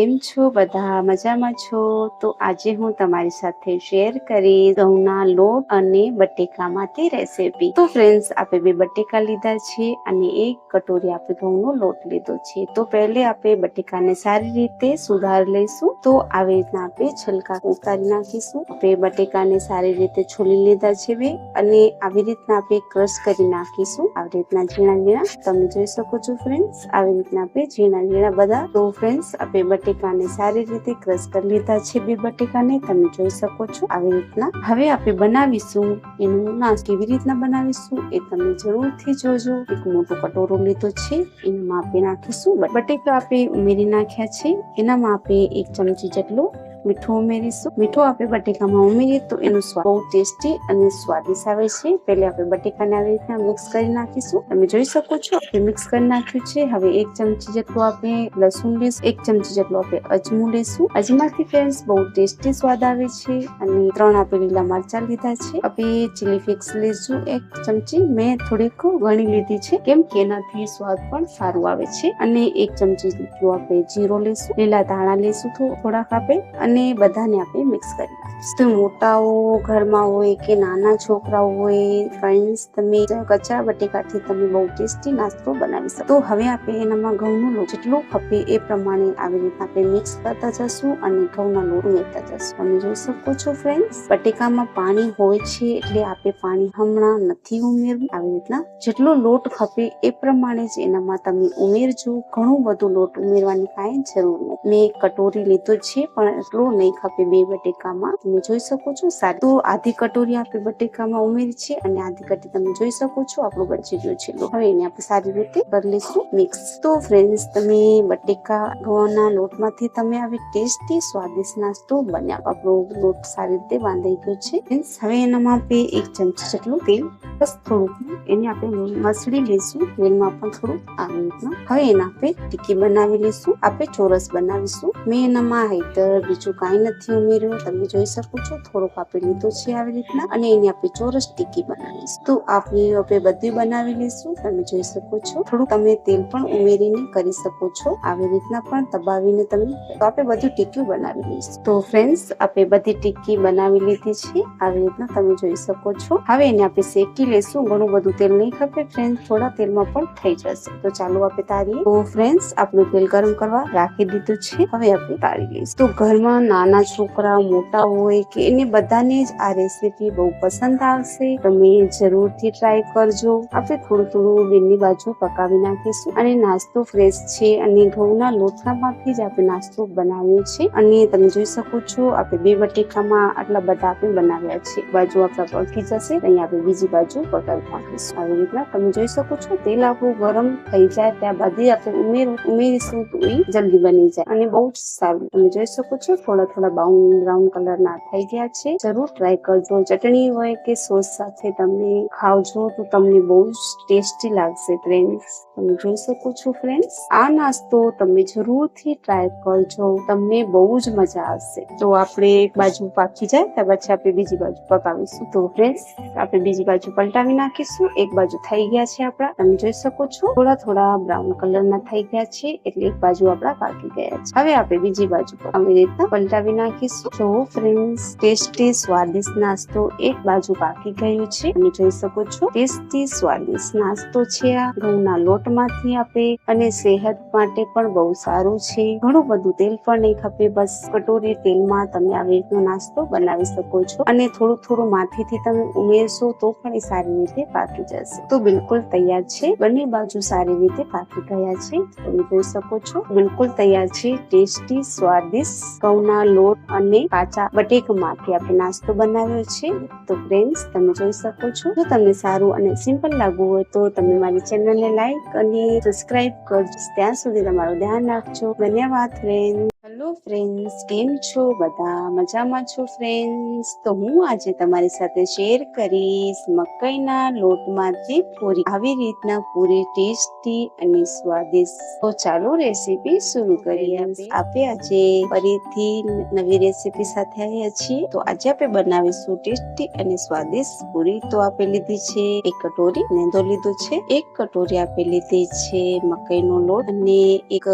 him છો? બધા મજામાં છો? તો આજે હું તમારી સાથે શેર કરી ઘઉંના લોટ અને બટેકામાંથી રેસીપી તો ફ્રેન્ડ્સ આપણે બે બટેકા લીધા છે અને એક કટોરી આપણે ઘઉંનો લોટ લીધો છે. તો પહેલે આપણે બટેકાને સારી રીતે સુધાર લઈશું. તો આવી રીતના આપણે છલકા ઉતારી નાખીશું. આપણે બટેકાને સારી રીતે છોલી લીધા છે બે અને આવી રીતના આપણે ક્રશ કરી નાખીશું. આવી રીતના ઝીણા ઝીણા. તમે જોઈ શકો છો ફ્રેન્ડ્સ આવી રીતના આપણે ઝીણા ઝીણા બધા. તો ફ્રેન્ડ્સ આપણે બટેકાને સારી રીતે ક્રશ કરી લીધા છે બે બટેકાને, તમે જોઈ શકો છો આવી રીતના. હવે આપણે બનાવીશું, એનું નાશ કેવી રીતના બનાવીશું એ તમે જરૂરથી જોજો. એક મોટો કટોરો લીધો છે, એમાં આપણે નાખીશું. બટેકા આપણે ઉમેરી નાખ્યા છે, એનામાં આપણે એક ચમચી જેટલું મીઠું ઉમેરીશું. મીઠું આપણે બટેકામાં ઉમેરીએ તો એનો સ્વાદ બહુ ટેસ્ટી અને સ્વાદિષ્ટ આવે છે. પહેલે આપણે બટેકાને આવી રીતના મિક્સ કરી નાખીશું. તમે જોઈ શકો છો આપણે મિક્સ કરી નાખ્યું છે. હવે એક ચમચી જેટલું આપણે લસણ લઈશું એક ચમચી જેટલું આપણે અજમું લઈશું અજમાથી ફ્રેન્ડ્સ, બહુ ટેસ્ટી સ્વાદ આવે છે અને ત્રણ આપણે લીલા મરચા લીધા છે. આપણે ચીલી ફ્લેક્સ લઈશું એક ચમચી. મેં થોડીક ગણી લીધી છે. કેમ કે એનાથી સ્વાદ પણ સારું આવે છે. અને એક ચમચી જેટલું આપણે જીરો લઈશું લીલા ધાણા લઈશું થોડાક આપણે. અને બધાને આપણે મિક્સ કરી નાખીશું. તો મોટાઓ ઘરમાં હોય કે નાના છોકરાઓ હોય ફ્રેન્ડ્સ તમે કચરા બટેકાથી તમે બહુ ટેસ્ટી નાસ્તો બનાવી શકો. તો હવે આપણે એનામાં ઘઉંનો લોટ જેટલો ખપે એ પ્રમાણે આવી રીતના આપણે મિક્સ કરતા જશું અને ઘઉંના લોટ ઉમેરતા જશું. તમે જોઈ શકો છો ફ્રેન્ડ્સ બટેકામાં પાણી હોય છે એટલે આપણે પાણી હમણાં નથી ઉમેરવું. આવી રીતના જેટલો લોટ ખપે એ પ્રમાણે જ એનામાં તમે ઉમેરજો. ઘણું બધું લોટ ઉમેરવાની કાંઈ જરૂર નથી. મેં કટોરી લીધો છે, પણ એટલો નહીં ખપે બે બટેકામાં. તમે જોઈ શકો છો, સારી તો આધી કટોરી આપણે બટેકામાં ઉમેરી છે અને આધી કટોરી તમે જોઈ શકો છો, આપણું બચી ગયું છે. હવે એને આપણે સારી રીતે કરી લઈશું મિક્સ. તો ફ્રેન્ડ્સ તમે બટેકા ઘઉંના લોટમાંથી તમે આવી ટેસ્ટી, સ્વાદિષ્ટ નાસ્તો બન્યા આપણો લોટ સારી રીતે બાંધાઈ ગયો છે. ફ્રેન્ડ્સ હવે એનામાં આપણે એક ચમચી જેટલું તેલ, બસ થોડુંક. એને આપણે મસળી લઈશું, તેલમાં પણ થોડું આવી રીતના. હવે એના આપણે ટીકી બનાવી લઈશું, આપણે ચોરસ બનાવીશું. મેં એનામાં હાઈટર બીજું કાંઈ નથી ઉમેર્યું. તમે જોઈ શકો છો, થોડુંક આપણે લીધું છે આવી રીતના અને એની આપણે ચોરસ ટીકી બનાવીશું તો આપણે આપણે બધી બનાવી લઈશું. તમે જોઈ શકો છો થોડું તમે તેલ પણ ઉમેરીને કરી શકો છો. આવી રીતના પણ દબાવીને તમે તો આપણે બધું ટીકી બનાવી લઈશું. તો ફ્રેન્ડ્સ આપણે બધી ટીકી બનાવી લીધી છે. આવી રીતના તમે જોઈ શકો છો. હવે એને આપણે શેકી લેશું ઘણું બધું તેલ નહીં ખપે. ફ્રેન્ડ્સ થોડા તેલમાં પણ થઈ જશે. તો ચાલો આપણે તારીએ. તો ફ્રેન્ડ્સ આપણું તેલ ગરમ કરવા રાખી દીધું છે. હવે આપણે તારી લઈશું. તો ઘરમાં નાના છોકરા મોટા હોય કે એને બધાને જ આ રેસીપી બહુ પસંદ આવશે, તમે જરૂરથી ટ્રાય કરજો. આપણે થોડું થોડું બેની બાજુ પકાવી નાખીશું અને નાસ્તો ફ્રેશ છે અને ઘઉંના લોટલામાંથી જ આપણે નાસ્તો બનાવ્યો છે અને તમે જોઈ શકો છો, આપણે બે બટેકામાં આટલા બધા આપણે બનાવ્યા છે. બાજુ આપણા પકી જશે, અહીં આપણે બીજી બાજુ પકાવી નાખીશું. આવી રીતના તમે જોઈ શકો છો, તેલ આપણું ગરમ થઈ જાય ત્યાં બધી આપણે ઉમેર ઉમેરીશું તો એ જલ્દી બની જાય અને બહુ જ સારું. તમે જોઈ શકો છો થોડા થોડા બ્રાઉન કલર ના થઈ ગયા છે. જરૂર ટ્રાય કરજો. ચટણી હોય કે સોસ સાથે તમે ખાવજો તો તમને બહુ જ ટેસ્ટી લાગશે ફ્રેન્ડ્સ તમે જોઈ શકો છો ફ્રેન્ડ્સ આ નાસ્તો તમે જરૂરથી ટ્રાય કરજો. તમને બહુ જ મજા આવશે. તો આપણે એક બાજુ પાકી જાય, ત્યાર પછી આપણે બીજી બાજુ પકાવીશું. તો ફ્રેન્ડ્સ આપણે બીજી બાજુ પલટાવી નાખીશું. એક બાજુ થઈ ગયા છે આપણા. તમે જોઈ શકો છો, થોડા થોડા બ્રાઉન કલર ના થઈ ગયા છે. એટલે એક બાજુ આપણા પાકી ગયા છે. હવે આપણે બીજી બાજુ આવી રીતના પલટાવી નાખીશું. તો ફ્રેન્ડ્સ ટેસ્ટી સ્વાદિષ્ટ નાસ્તો એક બાજુ પાકી ગયું છે, તમે જોઈ શકો છો. ટેસ્ટી સ્વાદિષ્ટ નાસ્તો છે આ. ઘઉંના લોટમાંથી આપે અને સેહત માટે પણ બહુ સારું છે. ઘણું બધું તેલ પણ નહીં ખપે બસ કટોરી તેલમાં તમે આવી રીતનો નાસ્તો બનાવી શકો છો. અને થોડું થોડું માથેથી તમે ઉમેરશો તો પણ એ સારી રીતે પાકી જશે. તો બિલકુલ તૈયાર છે. બંને બાજુ સારી રીતે પાકી ગયા છે. તમે જોઈ શકો છો. બિલકુલ તૈયાર છે. ટેસ્ટી સ્વાદિષ્ટ ઘઉંના લોટ અને કાચા બટેકામાંથી આપણે નાસ્તો બનાવ્યો છે. તો ફ્રેન્ડ્સ તમે જોઈ શકો છો. જો તમને સારું અને સિમ્પલ લાગવું હોય તો તમે મારી ચેનલને લાઈક અને સબસ્ક્રાઈબ કરજો. ત્યાં સુધી તમારું ધ્યાન રાખજો. ધન્યવાદ ફ્રેન્ડ હેલો ફ્રેન્ડ્સ કેમ છો? બધા મજામાં છો ફ્રેન્ડ્સ? તો હું આજે તમારી સાથે શેર કરીશ મકાઈના લોટમાંથી પૂરી. આવી રીતના પૂરી ટેસ્ટી અને સ્વાદિષ્ટ. તો ચાલો રેસીપી શરૂ કરીએ. આપણે આજે ફરીથી નવી રેસીપી સાથે આવ્યા છીએ. તો આજે આપણે બનાવીશું ટેસ્ટી અને સ્વાદિષ્ટ પૂરી. તો આપણે લીધી છે એક કટોરી. નેંદો લીધો છે. એક કટોરી આપણે લીધી છે મકાઈનો લોટ. અને એક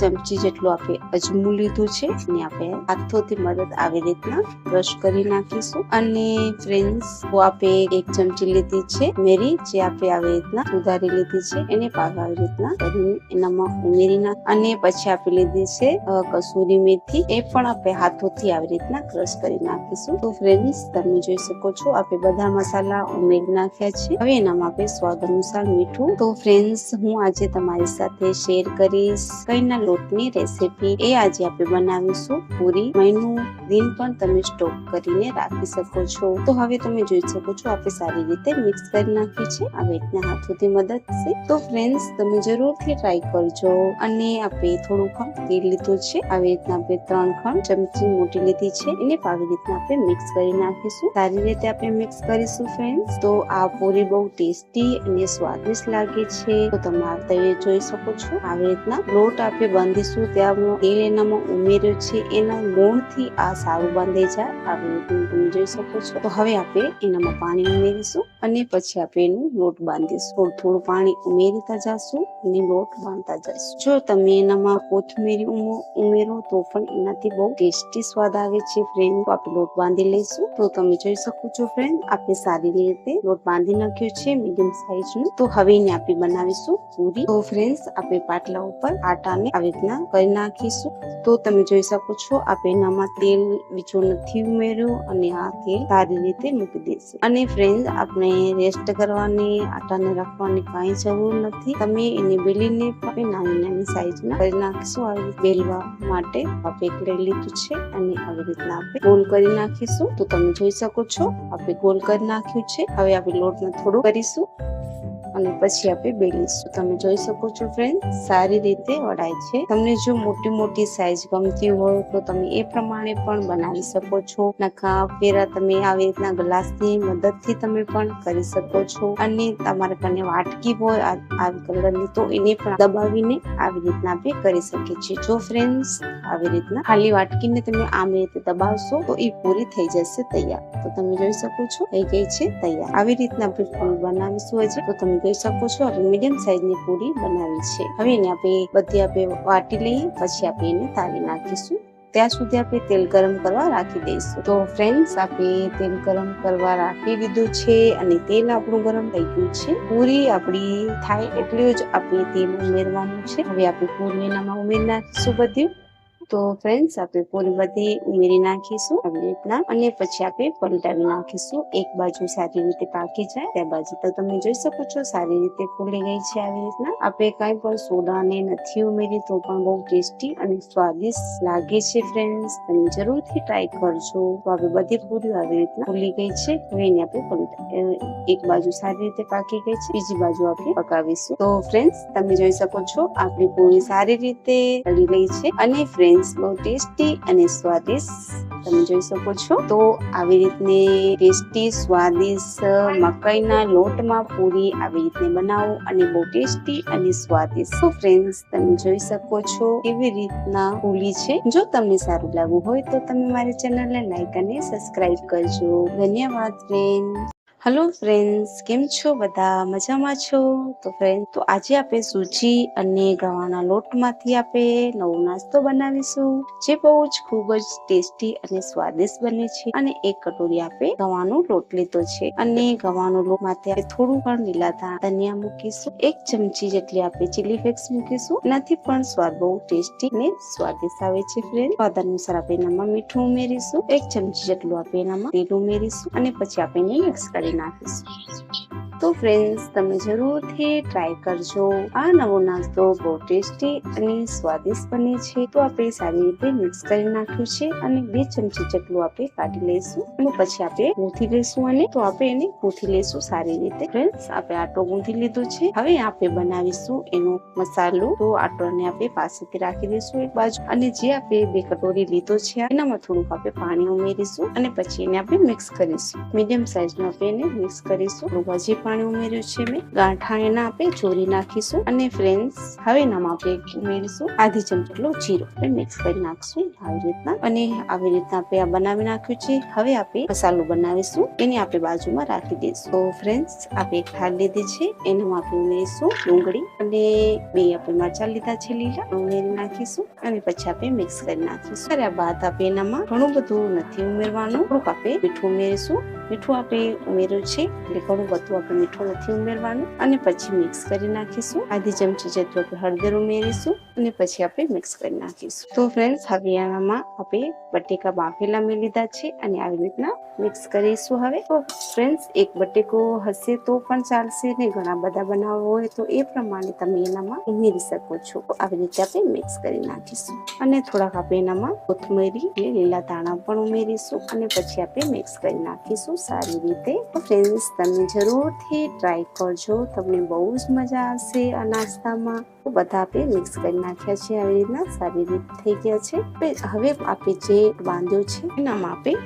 ચમચી જેટલો આપણે અજમું લીધું છે અને આપણે હાથોથી મદદ આવી રીતના ક્રશ કરી નાખીશું. અને ફ્રેન્ડ્સ આપણે એક ચમચી લીધી છે મેરી, જે આપણે આવી રીતના સુધારી લીધી છે, એને પાક આવી રીતના કરીને એનામાં ઉમેરી નાખ, અને પછી આપી લીધી છે કસૂરી મેથી, એ પણ આપણે હાથોથી આવી રીતના ક્રશ કરી નાખીશું. તો ફ્રેન્ડ્સ તમે જોઈ શકો છો આપણે બધા મસાલા ઉમેરી નાખ્યા છે. હવે એનામાં આપણે સ્વાદ અનુસાર મીઠું. તો ફ્રેન્ડ્સ હું આજે તમારી સાથે શેર કરીશ કઈના લોટની રેસીપી એ આજે આપણે બનાવીશું પૂરી. મહિનું દિન પણ તમે સ્ટોક કરીને રાખી શકો છો. તો હવે તમે જોઈ શકો છો, આપણે સારી રીતે મિક્સ કરી નાખી છે. આવી રીતના હાથોથી મદદથી તો ફ્રેન્ડ્સ તમે જરૂરથી ટ્રાય કરજો. અને આપણે થોડું ખણ તેલ લીધું છે. આવી રીતના આપણે ત્રણ ખણ ચમચી મોટી લીધી છે. એને આવી રીતના આપણે મિક્સ કરી નાખીશું. સારી રીતે આપણે મિક્સ કરીશું ફ્રેન્ડ્સ તો આ પૂરી બહુ ટેસ્ટી અને સ્વાદિષ્ટ લાગે છે. તો તમે આ જોઈ શકો છો. આવી રીતના લોટ આપણે બાંધીશું. ત્યાં તેલ એનામાં ઉમેર્યું છે, એના ગુણથી આ સારું બાંધે જાય આ રીતનું તમે જોઈ શકો છો. તો હવે આપણે એનામાં પાણી ઉમેરીશું અને પછી આપણે એનું લોટ બાંધીશું. થોડું થોડું પાણી ઉમેરતા જશું અને લોટ બાંધતા જઈશું જો તમે એનામાં કોથમીરી ઉમો- ઉમેરો તો પણ એનાથી બહુ ટેસ્ટી સ્વાદ આવે છે ફ્રેન્ડ આપણે લોટ બાંધી લઈશું. તો તમે જોઈ શકો છો ફ્રેન્ડ આપણે સારી રીતે લોટ બાંધી નાખ્યો છે મીડિયમ સાઈઝનું. તો હવે એને આપણે બનાવીશું પૂરી. તો ફ્રેન્ડ્સ આપણે પાટલા ઉપર આટાને આવી રીતના કરી નાખીશું. તો તમે જોઈ શકો છો, આ પેનામાં તેલ બીજું નથી ઉમેર્યું અને આ તેલ સારી રીતે મૂકી દઈશું અને ફ્રેન્ડ આપણે રેસ્ટ કરવાની, આટાને રાખવાની કાંઈ જરૂર નથી. તમે એને બેલીને નાની નાની સાઈઝના કરી નાખીશું. આવી બેલવા માટે આપણે એક લઈ લીધું છે અને આવી રીતના આપણે ગોલ કરી નાખીશું. તો તમે જોઈ શકો છો, આપણે ગોલ કરી નાખ્યું છે. હવે આપણે લોટને થોડું કરીશું. અને પછી આપણે બેલીશું તમે જોઈ શકો છો ફ્રેન્ડ સારી રીતે વડાય છે. તમને જો મોટી મોટી સાઈઝ ગમતી હોય તો તમે એ પ્રમાણે પણ બનાવી શકો છો. નખા પેરા તમે આવી રીતના ગ્લાસની મદદથી તમે પણ કરી શકો છો. અને તમારા કને વાટકી હોય આ- કલરની તો એને પણ દબાવીને આવી રીતના આપણે કરી શકીએ છીએ. જો ફ્રેન્ડ્સ આવી રીતના ખાલી વાટકીને તમે આમ રીતે દબાવશો તો એ પૂરી થઈ જશે તૈયાર. તો તમે જોઈ શકો છો, થઈ ગઈ છે તૈયાર. આવી રીતના આપણે ફૂલ બનાવીશું હજી. તો તમે જોઈ શકો છો. આપણે મીડિયમ સાઈઝની પૂરી બનાવી છે. હવે એને આપણે બધી આપણે વાટી લઈએ, પછી આપણે એને તાળી નાખીશું. ત્યાં સુધી આપણે તેલ ગરમ કરવા રાખી દઈશું. તો ફ્રેન્ડ્સ આપણે તેલ ગરમ કરવા રાખી દીધું છે અને તેલ આપણું ગરમ થઈ ગયું છે. પૂરી આપણી થાય એટલું જ આપણે તેલ ઉમેરવાનું છે. હવે આપણે પૂરી એનામાં ઉમેરી નાખીશું બધું. તો ફ્રેન્ડ્સ આપણે પૂરી બધી ઉમેરી નાખીશું, આવી રીતના. અને પછી આપણે પલટાવી નાખીશું. એક બાજુ સારી રીતે પાકી જાય ત્યાં બાજુ તો તમે જોઈ શકો છો, સારી રીતે ફૂલી ગઈ છે આવી રીતના. આપણે કાંઈ પણ સોડા ને નથી ઉમેરી, તો પણ બહુ ટેસ્ટી અને સ્વાદિષ્ટ લાગે છે ફ્રેન્ડ્સ તમે જરૂરથી ટ્રાય કરજો. તો આપણે બધી પૂરી આવી રીતના ફૂલી ગઈ છે એને આપણે પલટા એક બાજુ સારી રીતે પાકી ગઈ છે, બીજી બાજુ આપણે પકાવીશું. તો ફ્રેન્ડ્સ તમે જોઈ શકો છો, આપણી પૂરી સારી રીતે તળી ગઈ છે. અને ફ્રેન્ડ્સ બહુ ટેસ્ટી અને સ્વાદિષ્ટ તમે જોઈ શકો છો. તો આવી રીતને ટેસ્ટી, સ્વાદિષ્ટ મકાઈના લોટમાં પૂરી આવી રીતને બનાવો અને બહુ ટેસ્ટી અને સ્વાદિષ્ટ. તો ફ્રેન્ડ્સ તમે જોઈ શકો છો કેવી રીતના પૂરી છે. જો તમને સારું લાગવું હોય તો તમે મારી ચેનલને લાઈક અને સબસ્ક્રાઇબ કરજો. ધન્યવાદ ફ્રેન્ડ હેલો ફ્રેન્ડ્સ કેમ છો? બધા મજામાં છો? તો ફ્રેન્ડ તો આજે આપણે સૂજી અને ગવાના લોટમાંથી આપણે નવો નાસ્તો બનાવીશું, જે બહુ જ ખૂબ જ ટેસ્ટી અને સ્વાદિષ્ટ બને છે અને એક કટોરી આપણે ગવાનો લોટ લીધો છે. અને ગવાનો લોટ માટે આપણે થોડું પણ લીલા ધનિયા મૂકીશું, એક ચમચી જેટલી આપણે ચીલી ફ્લેક્સ મૂકીશું. એનાથી પણ સ્વાદ બહુ ટેસ્ટી અને સ્વાદિષ્ટ આવે છે ફ્રેન્ડ સ્વાદ અનુસાર આપણે એનામાં મીઠું ઉમેરીશું, એક ચમચી જેટલું આપણે એનામાં તેલ ઉમેરીશું અને પછી આપણે મિક્સ કરી નાખીશું તો ફ્રેન્ડ્સ તમે જરૂરથી ટ્રાય કરજો. આ નવો નાસ્તો બહુ ટેસ્ટી અને સ્વાદિષ્ટ બને છે. તો આપણે સારી રીતે મિક્સ કરી નાખ્યું છે અને બે ચમચી જેટલું આપણે કાઢી લઈશું અને પછી આપણે ગૂંથી લઈશું અને તો આપણે એને ગૂંથી લઈશું સારી રીતે. ફ્રેન્ડ્સ આપણે આટો ગૂંથી લીધો છે. હવે આપણે બનાવીશું એનો મસાલો. તો આટોને આપણે પાસેથી રાખી દઈશું એક બાજુ. અને જે આપણે બે કટોરી લીધો છે, એનામાં થોડુંક આપણે પાણી ઉમેરીશું અને પછી એને આપણે મિક્સ કરીશું. મીડિયમ સાઈઝનું આપણે એને મિક્સ કરીશું. હજી પાણી ઉમેર્યું છે મેં. ગાંઠા એના આપણે ચોરી નાખીશું અને ફ્રેન્ડ્સ હવે એનામાં આપણે ઉમેરીશું. આધી ચમચી જીરો. આપણે મિક્સ કરી નાખશું. આવી રીતના. અને આવી રીતના આપણે આ બનાવી નાખ્યું છે. હવે આપણે મસાલો બનાવીશું. એને આપણે બાજુમાં રાખી દઈશું. તો ફ્રેન્ડ્સ આપણે એક થાળ લીધી છે. એનામાં આપણે ઉમેરીશું. ડુંગળી અને બે આપણે મરચાં લીધા છે લીલા. ઉમેરી નાખીશું. અને પછી આપણે મિક્સ કરી નાખીશું. કર્યા બાદ આપણે એનામાં ઘણું બધું નથી ઉમેરવાનું. થોડુંક આપણે મીઠું ઉમેરીશું. મીઠું આપણે ઉમેર્યું છે. એટલે ઘણું બધું આપણે મીઠું નથી ઉમેરવાનું. અને પછી મિક્સ કરી નાખીશું. આધી ચમચી જેટલું આપણે હળદર ઉમેરીશું અને પછી આપણે મિક્સ કરી નાખીશું. તો ફ્રેન્ડ્સ હવે આમાં આપણે બટેકા બાફેલા મેં લીધા છે અને આવી રીતના મિક્સ કરીશું હવે. તો ફ્રેન્ડ્સ એક બટેકો હશે તો પણ ચાલશે ને ઘણા બધા બનાવવા હોય તો એ પ્રમાણે તમે એનામાં ઉમેરી શકો છો. આવી રીતે આપણે મિક્સ કરી નાખીશું. અને થોડાક આપણે એનામાં કોથમરી લીલા દાણા પણ ઉમેરીશું અને પછી આપણે મિક્સ કરી નાખીશું. સારી રીતે. ફ્રેન્ડ્સ તમે જરૂરથી ટ્રાય કરજો. તમને બહુ જ મજા આવશે આ નાસ્તામાં. બધા આપણે મિક્સ કરી નાખ્યા છે. આવી રીતના સારી રીતે થઈ ગયા છે. હવે આપણે જે બાંધ્યો છે, એનામાં આપણે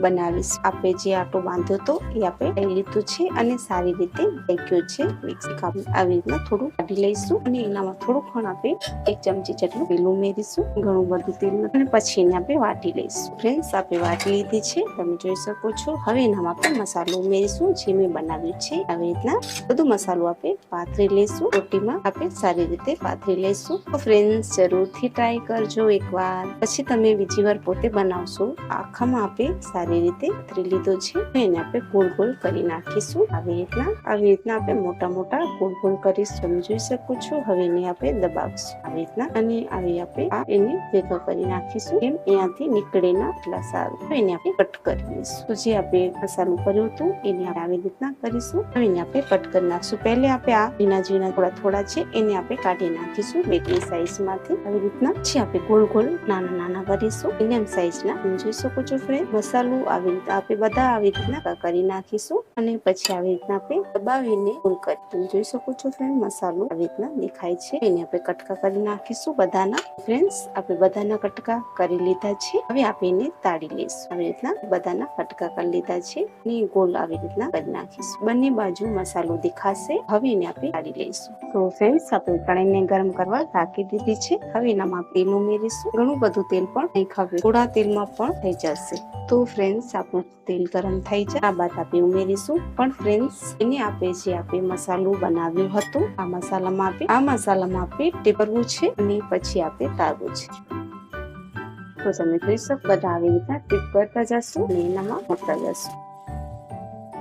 બનાવીશ. આપણે જે આટો બાંધ્યો હતો એ આપણે લઈ લીધું છે અને સારી રીતે શેક્યો છે. મિક્સ આવી રીતના થોડું કાઢી લઈશું અને એનામાં થોડું ખણ આપણે એક ચમચી જેટલું તેલ ઉમેરીશું. ઘણું બધું તેલ અને પછી એને આપણે વાટી લઈશું. ફ્રેન્ડ્સ આપણે વાટી લીધી છે. તમે જોઈ શકો છો. હવે એનામાં આપણે મસાલો ઉમેરીશું જે મેં બનાવ્યું છે. આવી રીતના બધું મસાલો આપણે પાથરી લઈશું. રોટીમાં આપણે સારી રીતે પાથરી લઈશું. તો ફ્રેન્ડ્સ, જરૂરથી ટ્રાય કરજો એકવાર. પછી તમે બીજી વાર પોતે બનાવશો. આખામાં આપણે સારી રીતે ત્રી લીધો છે. એને આપણે ગોળ ગોળ કરી નાખીશું. આવી રીતના આવી રીતના આપણે મોટા મોટા ગોળ ગોળ કરીશું તમે જોઈ શકો છો. હવે એને આપણે દબાવશું. આવી રીતના, અને આવી આપણે આ એને ભેગા કરી નાખીશું. એમ અહીંયાથી નીકળે ના એટલા સારું. એને આપણે કટ કરી દઈશું. જે આપણે મસાલું કર્યું હતું, એને આપણે આવી રીતના કરીશું. હવે એને આપણે કટ કરી નાખશું. પહેલે આપણે આ ઝીણા ઝીણા થોડા થોડા છે, એને આપણે કાઢી નાખીશું બેટની સાઈઝમાંથી. આવી રીતના છે આપણે ગોળ ગોળ નાના નાના કરીશું. મીડિયમ સાઈઝ ના તમે જોઈ શકો છો ફ્રેન્ડ મસાલું આવી રીતે આપણે બધા આવી રીતના કરી નાખીશું. અને પછી આવી રીતના આપણે દબાવીને ફૂલ કરી તમે જોઈ શકો છો ફ્રેન્ડ મસાલો આવી રીતના દેખાય છે. એને આપણે કટકા કરી નાખીશું બધાના. ફ્રેન્ડ્સ આપણે બધાના કટકા કરી લીધા છે. હવે આપણે એને તાળી લઈશું. આવી રીતના બધાના કટકા કરી લીધા છે. અને ગોળ આવી રીતના કરી નાખીશું. બંને બાજુ મસાલો દેખાશે. હવે એને આપણે તાળી લઈશું. તો ફ્રેન્ડ્સ આપણે કઢાઈને ગરમ કરવા રાખી દીધી છે. હવે એનામાં તેલ ઉમેરીશું. ઘણું બધું તેલ પણ નહીં ખાવે થોડા તેલમાં પણ થઈ જશે. તો ફ્રેન્ડ્સ, આપણું તેલ ગરમ થઈ જાય. આ બાદ આપણે ઉમેરીશું. પણ ફ્રેન્ડ્સ, એને આપણે જે આપણે મસાલું બનાવ્યું હતું, આ મસાલામાં આપણે આ મસાલામાં આપણે ટેપરવું છે અને પછી આપણે તારવું છે. તો તમે જોઈ શકો, બધા આવી રીતના ટીપ કરતા જશો અને એનામાં મૂકતા જશો.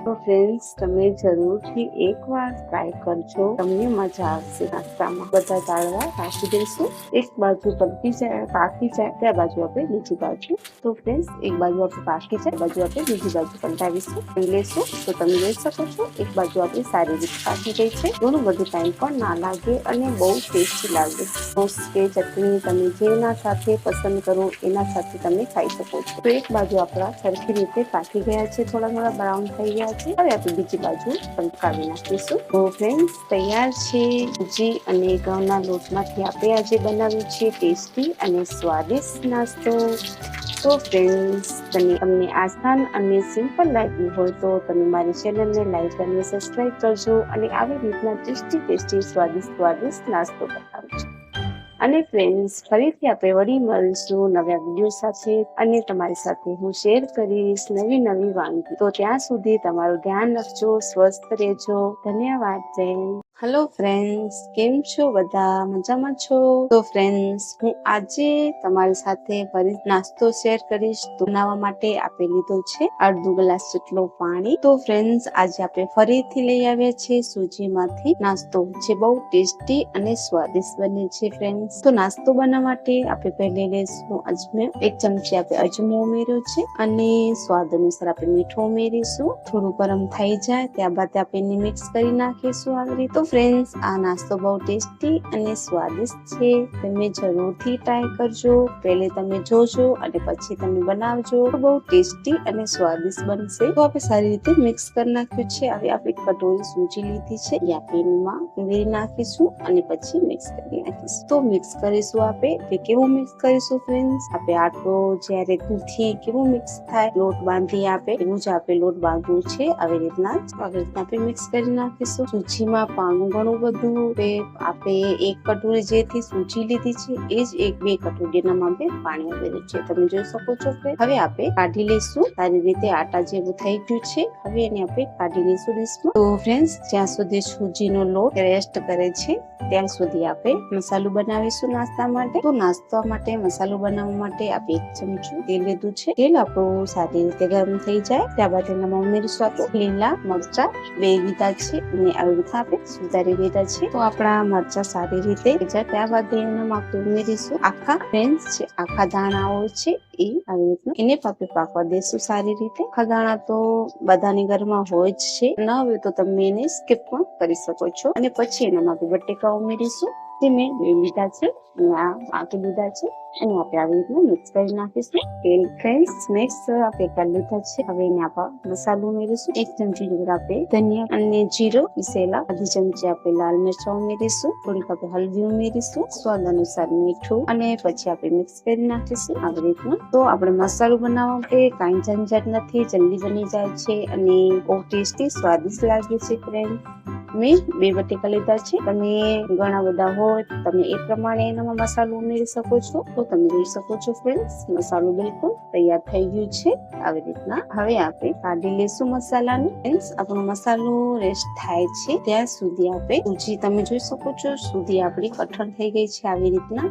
તો ફ્રેન્ડ્સ તમે જરૂરથી એકવાર ટ્રાય કરજો. તમને મજા આવશે નાસ્તામાં. બધા દાળવા રાખી દઈશું. એક બાજુ પલટી જાય, પાકી જાય ત્યાં બાજુ આપણે બીજી બાજુ. તો ફ્રેન્ડ્સ એક બાજુ આપણે પાકી જાય, બાજુ આપણે બીજી બાજુ પલટાવીશું. લેશું તો તમે જોઈ શકો છો. એક બાજુ આપણે સારી રીતે પાકી ગઈ છે. ઘણું બધું ટાઈમ પણ ના લાગે અને બહુ ટેસ્ટી લાગે. સોસ કે ચટણી તમે જેના સાથે પસંદ કરો, એના સાથે તમે ખાઈ શકો છો. તો એક બાજુ આપણા સરખી રીતે પાકી ગયા છે થોડા થોડા બ્રાઉન થઈ ગયા છે. હવે આપણે બીજી બાજુ પલકાવી નાખીશું. તો ફ્રેન્ડ્સ તૈયાર છે જે અને ઘઉંના લોટમાંથી આપણે આજે બનાવ્યું છે ટેસ્ટી અને સ્વાદિષ્ટ નાસ્તો. તો ફ્રેન્ડ્સ તમે તમને આસાન અને સિમ્પલ લાગ્યું હોય તો તમે મારી ચેનલને લાઈક અને સબસ્ક્રાઈબ કરજો અને આવી રીતના ટેસ્ટી ટેસ્ટી સ્વાદિષ્ટ સ્વાદિષ્ટ નાસ્તો બતાવજો અને ફ્રેન્ડ્સ ફરીથી આપણે વળી મળીશું નવા વીડિયો સાથે અને તમારી સાથે હું શેર કરીશ નવી નવી વાનગી. તો ત્યાં સુધી તમારું ધ્યાન રાખજો, સ્વસ્થ રહેજો. ધન્યવાદ ફ્રેન્ડ હેલો ફ્રેન્ડ્સ કેમ છો બધા? મજામાં છો? તો ફ્રેન્ડ્સ હું આજે તમારી સાથે ફરી નાસ્તો શેર કરીશ. બનાવવા માટે આપી લીધો છે અડધો ગ્લાસ જેટલો પાણી. તો ફ્રેન્ડ્સ આજે આપણે ફરીથી લઈ આવ્યા છે સૂજીમાંથી નાસ્તો, જે બહુ ટેસ્ટી અને સ્વાદિષ્ટ બને છે ફ્રેન્ડ્સ તો, નાસ્તો બનાવવા માટે આપણે પહેલે લઈશું અજમો. એક ચમચી આપણે અજમો ઉમેર્યો છે અને સ્વાદ અનુસાર આપણે મીઠું ઉમેરીશું. થોડું ગરમ થઈ જાય, ત્યારબાદ આપણે મિક્સ કરી નાખીશું આવી રીતે. ફ્રેન્ડ્સ આ નાસ્તો બહુ ટેસ્ટી અને સ્વાદિષ્ટ છે. તમે જરૂરથી ટ્રાય કરજો. પહેલે તમે જોજો અને પછી તમે બનાવજો. બહુ ટેસ્ટી અને સ્વાદિષ્ટ બનશે. તો આપણે સારી રીતે મિક્સ કરી નાખ્યું છે. હવે આપણે કટોરી સૂજી લીધી છે. યા પેનમાં ઉમેરી નાખીશું અને પછી મિક્સ કરી નાખીશું. તો મિક્સ કરીશું આપણે. કેવું મિક્સ કરીશું ફ્રેન્ડ્સ આપણે આટલો જ્યારે દૂધથી કેવું મિક્સ થાય? લોટ બાંધી આપે એવું જ આપણે લોટ બાંધવું છે. આવી રીતના આવી રીતના આપણે મિક્સ કરી નાખીશું. સૂજીમાં પાણી ઘણું બધું હવે આપણે એક કટોરી જેથી સૂજી લીધી છે, એ જ એક, બે કટોરીના માપે પાણી ઉમેર્યું છે. તમે જોઈ શકો છો કે હવે આપણે કાઢી લઈશું. સારી રીતે આટા જેવું થઈ ગયું છે. હવે એને આપણે કાઢી લઈશું ડીશમાં. તો ફ્રેન્ડ્સ જ્યાં સુધી સૂજીનો લોટ રેસ્ટ કરે છે, ત્યાં સુધી આપણે મસાલો બનાવીશું નાસ્તા માટે. તો નાસ્તા માટે, મસાલો બનાવવા માટે આપણે એક ચમચું તેલ લીધું છે. તેલ આપણું સારી રીતે ગરમ થઈ જાય. ત્યારબાદ એનામાં ઉમેરીશું આપણે લીલા મરચા, બે લીધા છે, અને આવી રીતે આપણે સુધારી દીધા છે. તો આપણા મરચા સારી રીતે ત્યારબાદ એનામાં આપણે ઉમેરીશું. આખા ફ્રેન્સ છે, આખા દાણાઓ છે એ આવી રીતના. એને પાપી પાકવા દેશું સારી રીતે. આખા દાણા તો બધાની ઘરમાં હોય જ છે. ન હોય તો તમે એને સ્કીપ પણ કરી શકો છો. અને પછી એનામાં આપણે બટેકા ઉમેરીશું. જે મેં લીધા છે આ બાકી લીધા છે, અને આપણે આવી રીતના મિક્સ કરી નાખીશું. તેલ ફ્રેન્ડ્સ મિક્સ આપણે કરી લીધા છે. હવે એને આપણે મસાલો ઉમેરીશું. એક ચમચી જેવું આપણે ધનિયા અને જીરો પીસેલા અડધી ચમચી આપણે લાલ મરચાં ઉમેરીશું. થોડીક આપણે હળદી ઉમેરીશું. સ્વાદ અનુસાર મીઠું અને પછી આપણે મિક્સ કરી નાખીશું આવી રીતના. તો આપણે મસાલો બનાવવા માટે કાંઈ ઝંઝટ નથી, જલ્દી બની જાય છે અને બહુ ટેસ્ટી, સ્વાદિષ્ટ લાગે છે ફ્રેન્ડ મેં બે બટેકા લીધા છે. તમે ઘણા બધા હોય, તમે એ પ્રમાણે એનામાં મસાલો ઉમેરી શકો છો. તો તમે જોઈ શકો છો ફ્રેન્ડ્સ મસાલો બિલકુલ તૈયાર થઈ ગયું છે. આવી રીતના હવે આપણે કાઢી લઈશું મસાલાને. ફ્રેન્ડ્સ આપણો મસાલો રેસ્ટ થાય છે. ત્યાં સુધી આપણે સૂજી તમે જોઈ શકો છો, સુધી આપણી કઠણ થઈ ગઈ છે આવી રીતના.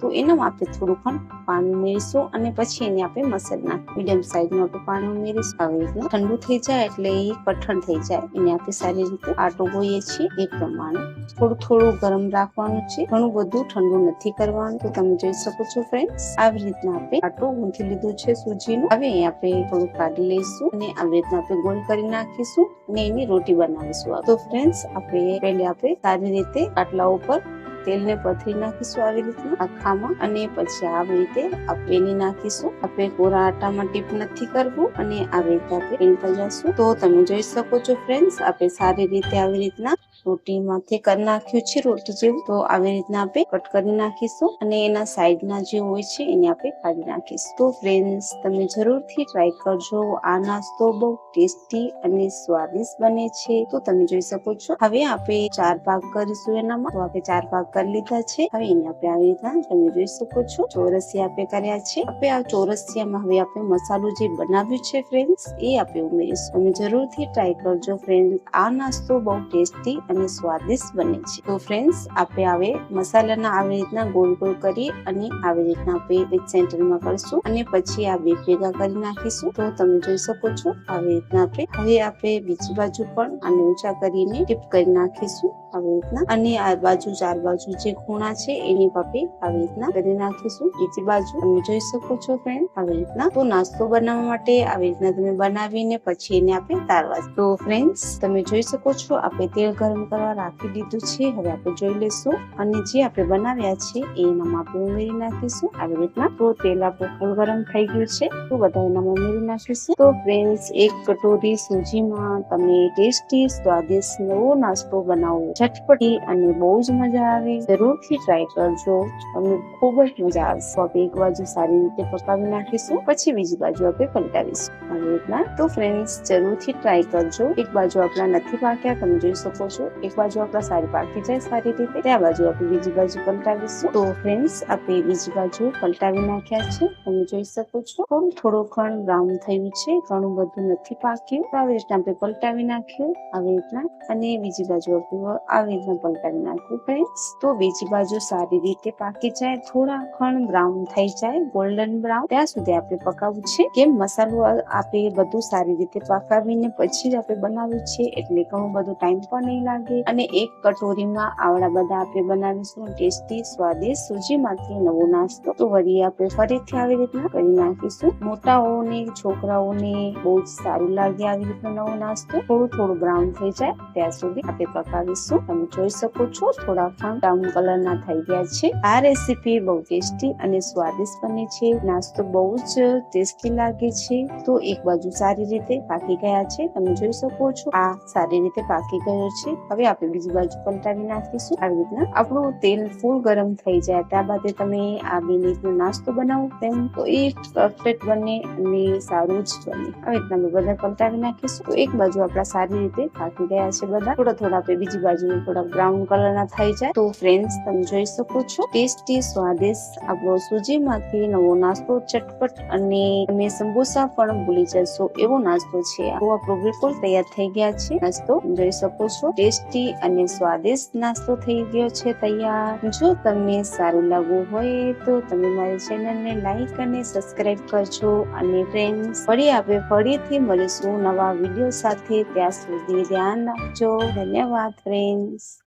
તો એનામાં આપણે થોડું પણ પાણી ઉમેરીશું અને પછી એને આપણે મસાલા મીડિયમ સાઈઝનું આપણે પાણી ઉમેરીશું. આવી રીતના ઠંડુ થઈ જાય એટલે એ કઠણ થઈ જાય. એને આપણે સારી રીતે આટો હોઈએ છીએ એ પ્રમાણે. થોડું થોડું ગરમ રાખવાનું છે. ઘણું બધું ઠંડુ નથી કરવાનું. તો તમે જોઈ શકો છો ફ્રેન્ડ્સ આવી રીતના આપણે આટો ગૂંથી લીધું છે સૂજીનું. હવે આપણે થોડું કાઢી લઈશું અને આવી રીતના આપણે ગોળ કરી નાખીશું અને એની રોટી બનાવીશું. તો ફ્રેન્ડ્સ આપણે પહેલે આપણે સારી રીતે આટલા ઉપર તેલને પથરી નાખીશું આવી રીતના આખામાં અને પછી આવી રીતે આપેલી નાખીશું. આપણે કોરા આટામાં ટીપ નથી કરવું અને આવી રીતે આપણે પર જશું. તો તમે જોઈ શકો છો ફ્રેન્ડ્સ આપણે સારી રીતે આવી રીતના રોટીમાંથી કરી નાખ્યું છે રોટી જેવું. તો આવી રીતના આપણે કટ કરી નાખીશું અને એના સાઈડના જે હોય છે, એને આપણે કાઢી નાખીશું. તો ફ્રેન્ડ્સ, તમે જરૂરથી ટ્રાય કરજો. આ નાસ્તો બહુ ટેસ્ટી અને સ્વાદિષ્ટ બને છે. તો તમે જોઈ શકો છો, હવે આપણે ચાર ભાગ કરીશું એનામાં. તો આપણે ચાર ભાગ કરી લીધા છે. હવે એને આપણે આવી રીતના તમે જોઈ શકો છો, ચોરસિયા આપણે કર્યા છે. આપણે આ ચોરસિયામાં હવે આપણે મસાલો જે બનાવ્યું છે ફ્રેન્ડ્સ, એ આપણે ઉમેરીશું. તમે જરૂરથી ટ્રાય કરજો ફ્રેન્ડ્સ. આ નાસ્તો બહુ ટેસ્ટી અને સ્વાદિષ્ટ બને છે. તો ફ્રેન્ડ્સ આપણે હવે મસાલાના આવી રીતના ગોળ ગોળ કરી અને આવી રીતના આપણે સેન્ટરમાં કરશું અને પછી આ બે ભેગા કરી નાખીશું. તો તમે જોઈ શકો છો, આવી રીતના આપણે હવે આપણે બીજી બાજુ પણ આને ઊંચા કરીને ટીપ કરી નાખીશું આવી રીતના. અને આ બાજુ ચાર બાજુ જે ખૂણા છે એની પાપે આવી રીતના કરી નાખીશું. બીજી બાજુ તમે જોઈ શકો છો ફ્રેન્ડ આવી રીતના. તો નાસ્તો બનાવવા માટે આવી રીતના તમે બનાવીને પછી એને આપણે તારવા તો ફ્રેન્ડ્સ તમે જોઈ શકો છો, આપણે તેલ ગરમ કરવા રાખી દીધું છે. હવે આપણે જોઈ લઈશું. અને જે આપણે બનાવ્યા છે એનામાં આપણે ઉમેરી નાખીશું. આવી રીતના તો તેલ આપણું ગરમ થઈ ગયું છે. તો બધા એનામાં ઉમેરી નાખીશું. તો ફ્રેન્ડ્સ એક કટોરી સૂજીમાં તમે ટેસ્ટી સ્વાદિષ્ટ નવો નાસ્તો બનાવો. ઝટપટી અને બહુ જ મજા આવે. જરૂરથી ટ્રાય કરજો. તમને ખૂબ જ મજા આવશે. આપણે એક બાજુ સારી રીતે પકાવી નાખીશું. પછી બીજી બાજુ આપણે પલટાવીશું. આવી રીતના. તો ફ્રેન્ડ્સ જરૂરથી ટ્રાય કરજો. એક બાજુ આપણા નથી પાક્યા. તમે જોઈ શકો છો. એક બાજુ આપણે સારી પાકી જાય સારી રીતે, ત્યાં બાજુ આપણે બીજી બાજુ પલટાવીશું. તો ફ્રેન્ડ્સ આપણે બીજી બાજુ પલટાવી નાખ્યા છે. તમે જોઈ શકો છો. થોડું થોડું ખણ બ્રાઉન થયું છે. ઘણું બધું નથી પાક્યું. તો આવી રીતના આપણે પલટાવી નાખ્યું આવી રીતના. અને બીજી બાજુ આપણે આવી રીતના પલટાવી નાખ્યું ફ્રેન્ડ્સ તો બીજી બાજુ સારી રીતે પાકી જાય. થોડા ખણ બ્રાઉન થઈ જાય. ગોલ્ડન બ્રાઉન ત્યાં સુધી આપણે પકાવવું છે. કેમ? મસાલો આપણે બધું સારી રીતે પકાવીને પછી જ આપણે બનાવ્યું છે એટલે ઘણું બધું ટાઈમ પણ નહીં લાગે. લાગે અને એક કટોરીમાં આવડા બધા આપણે બનાવીશું ટેસ્ટી, સ્વાદિષ્ટ સૂજીમાંથી નવો નાસ્તો. તો વળી આપણે ફરીથી આવી રીતના કરી નાખીશું. મોટાઓને, છોકરાઓને બહુ જ સારું લાગે આવી રીતનો નવો નાસ્તો. થોડું થોડું બ્રાઉન થઈ જાય ત્યાં સુધી આપણે પકાવીશું. તમે જોઈ શકો છો થોડા પણ બ્રાઉન કલર ના થઈ ગયા છે. આ રેસીપી બહુ ટેસ્ટી અને સ્વાદિષ્ટ બને છે. નાસ્તો બહુ જ ટેસ્ટી લાગે છે. તો એક બાજુ સારી રીતે પાકી ગયા છે. તમે જોઈ શકો છો આ સારી રીતે પાકી ગયો છે. હવે આપણે બીજી બાજુ પલટાવી નાખીશું. આવી રીતના આપણું તેલ ફૂલ ગરમ થઈ જાય. ત્યારબાદ તમે આ બે રીતનો નાસ્તો બનાવો તેમ. તો એ પરફેક્ટ બને અને સારું જ બને. આવી રીતના આપણે બધા પલટાવી નાખીશું. તો એક બાજુ આપણા સારી રીતે પાકી ગયા છે બધા. થોડા થોડા આપણે બીજી બાજુ થોડા બ્રાઉન કલર ના થઈ જાય. તો ફ્રેન્ડ્સ તમે જોઈ શકો છો. ટેસ્ટી સ્વાદિષ્ટ આપણો સૂજીમાંથી નવો નાસ્તો ચટપટ અને તમે સંબોસા પણ ભૂલી જશો એવો નાસ્તો છે તો આપણો બિલકુલ તૈયાર થઈ ગયા છે. નાસ્તો જોઈ શકો છો. ટેસ્ટી અને સ્વાદિષ્ટ નાસ્તો થઈ ગયો છે તૈયાર. જો તમને સારું લાગવું હોય તો તમે મારી ચેનલને લાઈક અને સબસ્ક્રાઇબ કરજો અને ફ્રેન્ડ્સ ફરી આપણે ફરીથી મળીશું નવા વીડિયો સાથે. ત્યાં સુધી ધ્યાન રાખજો. ધન્યવાદ ફ્રેન્ડ્સ